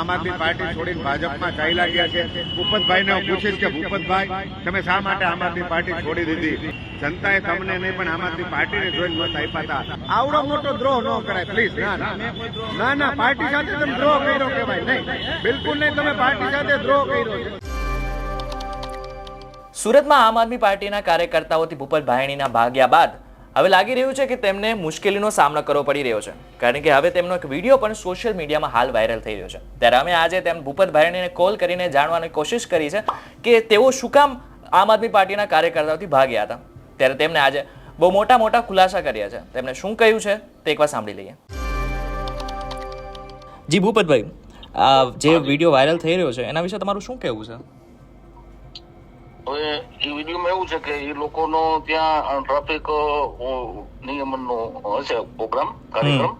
આમ આદમી પાર્ટી છોડીને ભાજપમાં ચાલ્યા ગયા છે. ભૂપતભાઈને હું પૂછીશ કે ભૂપતભાઈ, તમે શા માટે આમ આદમી પાર્ટી છોડી દીધી? જનતાએ તમને નહીં, પણ આમ આદમી પાર્ટીને જોઈને મત આપ્યા હતા. આવડો મોટો દ્રોહ ન કરાય, પ્લીઝ, ના ના પાર્ટી સાથે તમે દ્રોહ કર્યો કહેવાય, નહીં. બિલકુલ નહીં, તમે પાર્ટી સાથે દ્રોહ કર્યો સુરતમાં આમ આદમી પાર્ટીના કાર્યકર્તાઓથી ભૂપત ભાયણીના ભાગ્યા બાદ હવે લાગી રહ્યું છે કે તેમને મુશ્કેલીનો સામનો કરવો પડી રહ્યો છે. કારણ કે હવે તેમનો એક વીડિયો પણ સોશિયલ મીડિયામાં હાલ વાયરલ થઈ રહ્યો છે. ત્યારે અમે આજે તેમ ભૂપત ભાયણીને કોલ કરીને જાણવાની કોશિશ કરી છે કે તેઓ શું કામ આમ આદમી પાર્ટીના કાર્યકર્તાઓથી ભાગ્યા હતા. ત્યારે તેમને આજે બહુ મોટા મોટા ખુલાસા કર્યા છે. તેમણે શું કહ્યું છે તે એકવાર સાંભળી લઈએ. જી ભૂપતભાઈ આ જે વીડિયો વાયરલ થઈ રહ્યો છે એના વિશે તમારું શું કહેવું છે? હવે એ વિડીયોમાં એવું છે કે એ લોકોનો ત્યાં ટ્રાફિક નિયમનનો હશે પ્રોગ્રામ કાર્યક્રમ.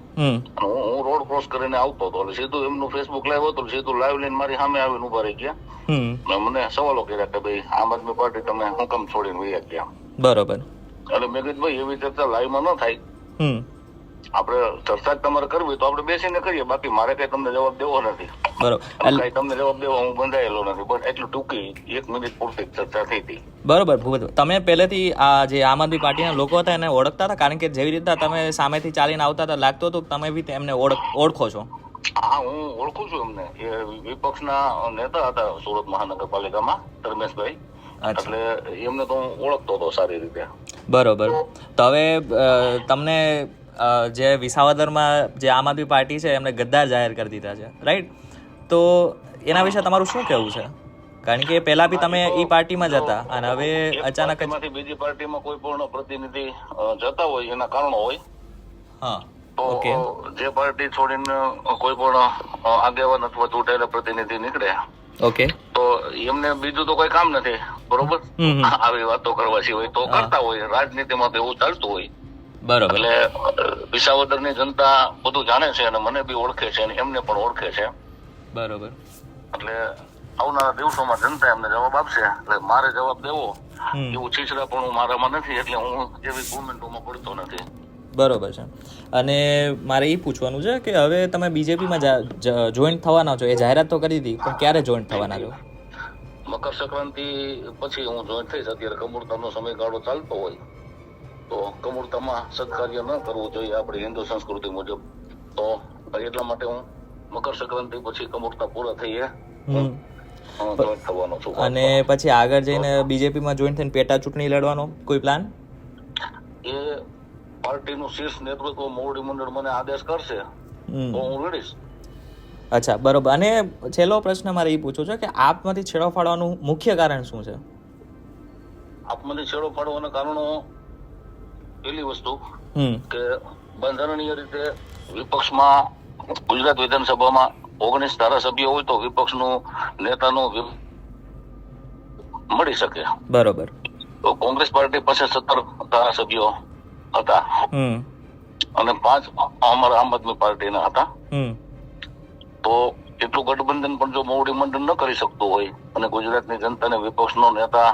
હું રોડ ક્રોસ કરીને આવતો હતો. એટલે સીધું એમનું ફેસબુક લાઈવ હતું સીધું લાઈવ લઈને મારી સામે આવીને ઊભા રહી ગયા. મને સવાલો કર્યા કે ભાઈ આમ આદમી પાર્ટી તમે હું કામ છોડીને વૈયા ગયા. બરોબર. એટલે મેં કીધું ભાઈ એવી ચર્ચા લાઈવમાં ન થાય. આપણે ચર્ચા તમારે કરવી તો આપણે બેસીને કરીએ. બાકી મારે કઈ તમને જવાબ દેવો નથી. બરોબર. કઈ તમને જવાબ દેવા હું બંધાયેલો નથી. બસ એટલું ટૂંકી એક મિનિટ પૂરતી ચર્ચા થઈ હતી. બરોબર તમે પહેલેથી આ જે આમ આદમી પાર્ટીના લોકો હતા એને ઓળખતા હતા? કારણ કે જેવી રીતે તમે સામેથી ચાલીને આવતા હતા લાગતું હતું તમે બી તેમને ઓળખ છો? હા હું ઓળખું છું એમને. એ વિપક્ષના નેતા હતા સુરત મહાનગરપાલિકામાં ધર્મેશભાઈ. એટલે એમને તો હું ઓળખતો હતો સારી રીતે. બરોબર. તો હવે તમને જે વિસાવદરમાં જે આમ આદમી પાર્ટી છે એમને ગદ્દાર જાહેર કરી દીધા છે રાઈટ તો એના વિશે તમારું શું કહેવું છે? કારણ કે પહેલા બી તમે એ પાર્ટીમાં જતા અને હવે અચાનક જ બીજી પાર્ટીમાં કોઈ પણ પ્રતિનિધિ જતા હોય એના કારણો હોય. હા તો ઓકે જે પાર્ટી છોડીને કોઈ પણ આગેવાન અથવા ચૂંટાયેલા પ્રતિનિધિ નીકળે ઓકે તો એમને બીજું તો કોઈ કામ નથી બરોબર. આવી વાતો કરવા સિવાય તો કરતા હોય રાજનીતિમાં તો એવું ચાલતું હોય. બરોબર. એટલે વિસાવદરની જનતા બધું જાણે છે અને મને બી ઓળખે છે અને એમને પણ ઓળખે છે. બરોબર. એટલે આવનારા દિવસોમાં જનતા એમને જવાબ આપશે. એટલે મારે જવાબ દેવો. એવું છીછરા પણ હું મારામાં નથી એટલે હું એવી કોમેન્ટોમાં પડતો નથી. બરોબર છે. અને મારે એ પૂછવાનું છે કે હવે તમે બીજેપીમાં જોઈન્ટ થવાના છો. એ જાહેરાત તો કરી દીધી પણ ક્યારે જોઈન્ટ થવાના છો? મકર સંક્રાંતિ પછી હું જોઈન્ટ થઈશ. અત્યારે કમૂરતાનો સમયગાળો ચાલતો હોય. તો કમૂરતામાં સત્કાર્ય ન કરવું જોઈએ આપણી હિન્દુ સંસ્કૃતિ મુજબ. તો એટલા માટે હું મકર સંક્રાંતિ પછી કમૂરતા પૂરા થઈએ. જોઈન થવાનો છું. અને પછી આગળ જઈને બીજેપીમાં જોઈન થઈને પેટા ચૂંટણી લડવાનો કોઈ પ્લાન એ પાર્ટીનું શીર્ષ નેતૃત્વ મોવડી મંડળ મને આદેશ કરશે. તો હું લડીશ. અચ્છા બરોબર. અને છેલ્લો પ્રશ્ન મારે એ પૂછવો છે કે આપમાંથી છેડો ફાડવાનું મુખ્ય કારણ શું છે? આપમાંથી છેડો ફાડવાના કારણો પેલી વસ્તુ કે બંધારણીય રીતે વિપક્ષમાં ગુજરાત વિધાનસભામાં ઓગણીસ ધારાસભ્યો હોય તો વિપક્ષનું નેતાનું મળી શકે. બરોબર. તો કોંગ્રેસ પાર્ટી પાસે સત્તર ધારાસભ્યો હતા. અને પાંચ અમારા આમ આદમી પાર્ટીના હતા. તો એટલું ગઠબંધન પણ જો મોવડી મંડળ ન કરી શકતું હોય અને ગુજરાતની જનતાને વિપક્ષનો નેતા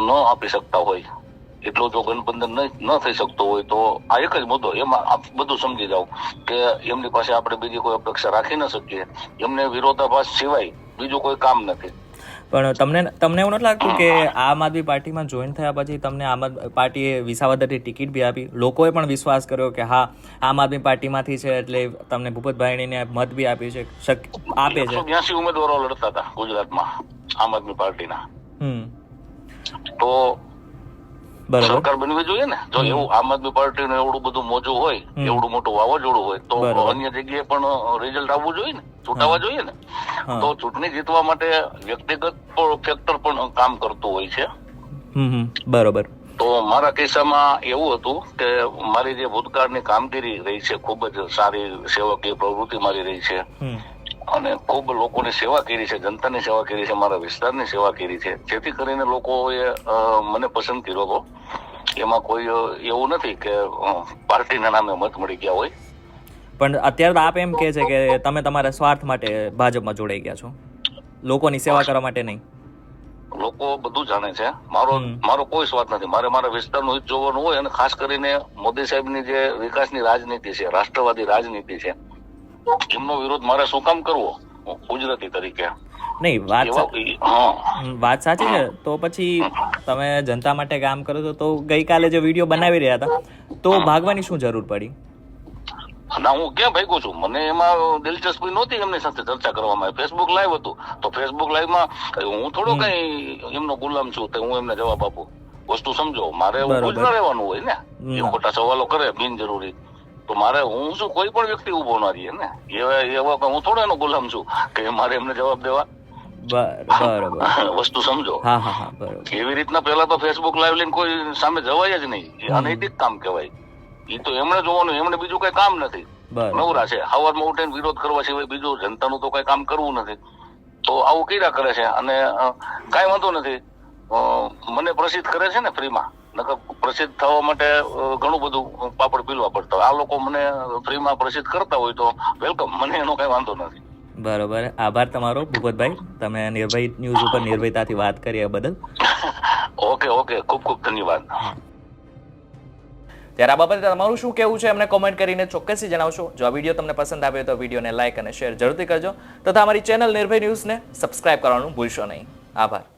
ન આપી શકતા હોય એટલું જો ગઠબંધન ન- થઈ શકતો હોય તો આ એક જ મુદ્દો એમાં આપ બધું સમજી જાઓ કે એમની પાસે આપણે બીજી કોઈ અપેક્ષા રાખી ન શકીએ. એમને વિરોધાભાસ સિવાય બીજું કોઈ કામ નથી. પણ તમને તમને એવું નથી લાગતું કે આમ આદમી પાર્ટીમાં જોઈન થયા પછી તમને આમ આદમી પાર્ટીએ વિસાવદરની ટિકિટ બી આપી? લોકોએ પણ વિશ્વાસ કર્યો કે હા આમ આદમી પાર્ટીમાંથી છે એટલે તમને ભૂપતભાઈણીને મત બી આપી છે આપે છે. બ્યાસી ઉમેદવારો લડતા હતા ગુજરાતમાં આમ આદમી પાર્ટીના. હમ. તો સરકાર બનવી જોઈએ ને? જો એવું આમ આદમી પાર્ટીનું એવડું બધું મોજું હોય. એવડું મોટું વાવાઝોડું હોય તો અન્ય જગ્યાએ પણ રિઝલ્ટ આવવું જોઈએ ને? ચૂંટાવા જોઈએ ને? તો ચૂંટણી જીતવા માટે વ્યક્તિગત ફેક્ટર પણ કામ કરતું હોય છે. બરોબર. તો મારા કિસ્સામાં એવું હતું કે મારી જે ભૂતકાળની કામગીરી રહી છે ખૂબ જ સારી સેવકીય પ્રવૃત્તિ મારી રહી છે. અને ખૂબ લોકોની સેવા કરી છે જનતાની સેવા કરી છે મારા વિસ્તારની સેવા કરી છે. જેથી કરીને લોકોએ મને પસંદ કર્યો હતો. એમાં કોઈ એવું નથી કે પાર્ટીના નામે મત મળી ગયા હોય. પણ અત્યારે આપ એમ કહે છે કે તમે તમારા સ્વાર્થ માટે ભાજપમાં જોડાઈ ગયા છો. લોકોની સેવા કરવા માટે નહીં. લોકો બધું જાણે છે. મારો મારો કોઈ સ્વાદ નથી. મારે મારા વિસ્તારનું હિત જોવાનું હોય અને ખાસ કરીને મોદી સાહેબની જે વિકાસની રાજનીતિ છે રાષ્ટ્રવાદી રાજનીતિ છે એમનો વિરોધ મારે શું કામ કરવો? ગુજરાતી તરીકે. નહીં વાત વાત સાચી છે. તો પછી તમે જનતા માટે કામ કરો છો તો ગઈકાલે જે વીડિયો બનાવી રહ્યા હતા તો ભાગવાની શું જરૂર પડી? ના હું ક્યાં ભાગ્યો છું? મને એમાં દિલચસ્પી નહોતી એમની સાથે ચર્ચા કરવામાં. ફેસબુક લાઈવ હતું. તો ફેસબુક લાઈવમાં હું થોડો કઈ એમનો ગુલામ છું તો હું એમને જવાબ આપું. વસ્તુ સમજો મારે એવું જ ન રહેવાનું હોય ને. એ ખોટા સવાલો કરે બિનજરૂરી. તો મારે હું શું કોઈ પણ વ્યક્તિ ઊભો ના રહીએ ને. એવા એવા હું થોડો એનો ગુલામ છું કે મારે એમને જવાબ દેવા. વસ્તુ સમજો. એવી રીતના પેલા તો ફેસબુક લાઈવ લઈને કોઈ સામે જવાય જ નહીં. એ અનૈતિક કામ કહેવાય. એ તો એમણે જોવાનું એમણે બીજું કઈ કામ નથી. નવરા છે. હવારમાં ઉઠીને વિરોધ કરવા સિવાય બીજું જનતાનું તો કઈ કામ કરવું નથી. તો આવું કર્યા કરે છે. અને કઈ વાંધો નથી. મને પ્રસિદ્ધ કરે છે ને ફ્રીમાં. પ્રસિદ્ધ થવા માટે ઘણું બધું પાપડ પીલવા પડતા આ લોકો મને ફ્રીમાં પ્રસિદ્ધ કરતા હોય તો વેલકમ. મને એનો કઈ વાંધો નથી. બરોબર. આભાર તમારો ભૂપતભાઈ. તમે નિર્ભય ન્યૂઝ ઉપર નિર્ભયતાથી વાત કરી એ બદલ. Okay okay. ખૂબ ખૂબ ધન્યવાદ. ત્યારે આ બાબતે તમારું શું કહેવું છે અમને કોમેન્ટ કરીને ચોક્કસથી જણાવશો. જો આ વીડિયો તમને પસંદ આવ્યો તો વિડીયોને લાઇક અને શેર જરૂરથી કરજો. તથા અમારી ચેનલ નિર્ભય ન્યૂઝને સબસ્ક્રાઇબ કરવાનું ભૂલશો નહીં. આભાર.